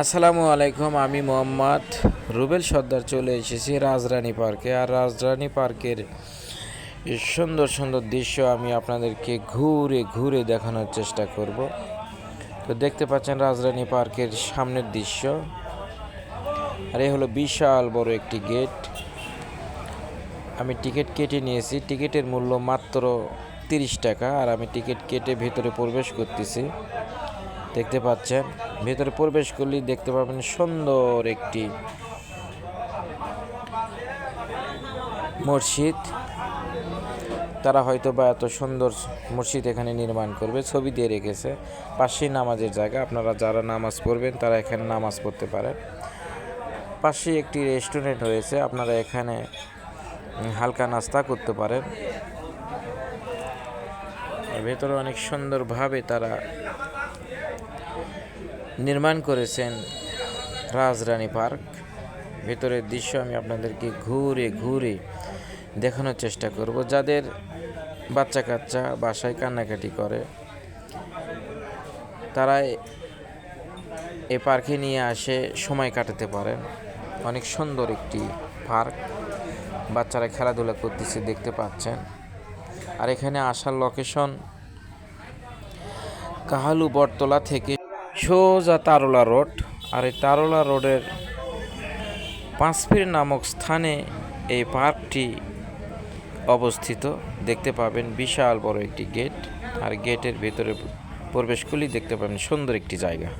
আসসালামু আলাইকুম, আমি মোহাম্মদ রুবেল সর্দার চলে এসেছি রাজরানী পার্কে। আর রাজরানী পার্কের সুন্দর সুন্দর দৃশ্য আমি আপনাদেরকে ঘুরে ঘুরে দেখানোর চেষ্টা করব। তো দেখতে পাচ্ছেন রাজরানী পার্কের সামনের দৃশ্য। আর এ হলো বিশাল বড় একটি গেট। আমি টিকিট কেটে নিয়েছি। টিকিটের মূল্য মাত্র তিরিশ টাকা। আর আমি টিকিট কেটে ভেতরে প্রবেশ করতেছি। দেখতে পাচ্ছেন। ভেতরে প্রবেশ করলেই দেখতে পাবেন সুন্দর একটি মসজিদ। তারা হয়তো বা এত সুন্দর মসজিদ এখানে নির্মাণ করবে, ছবি দিয়ে রেখেছে। পাশেই নামাজের জায়গা, আপনারা যারা নামাজ পড়বেন তারা এখানে নামাজ পড়তে পারেন। পাশেই একটি রেস্টুরেন্ট রয়েছে, আপনারা এখানে হালকা নাস্তা করতে পারেন। ভেতরে অনেক সুন্দরভাবে তারা নির্মাণ করেছেন রাজরানী পার্ক। ভেতরের দৃশ্য আমি আপনাদেরকে ঘুরে ঘুরে দেখানোর চেষ্টা করব। যাদের বাচ্চা কাচ্চা বাসায় কান্নাকাটি করে তারা এ- পার্কে নিয়ে আসে সময় কাটাতে পারেন। অনেক সুন্দর একটি পার্ক। বাচ্চারা খেলাধুলা করতেছে, দেখতে পাচ্ছেন। আর এখানে আসার লোকেশন কাহালু বটতলা থেকে সোজা তারলা রোড আর এই তারলা রোডের পাঁচপির নামক স্থানে এই পার্কটি অবস্থিত। দেখতে পাবেন বিশাল বড় একটি গেট আর গেটের ভেতরে প্রবেশগুলি দেখতে পাবেন সুন্দর একটি জায়গা।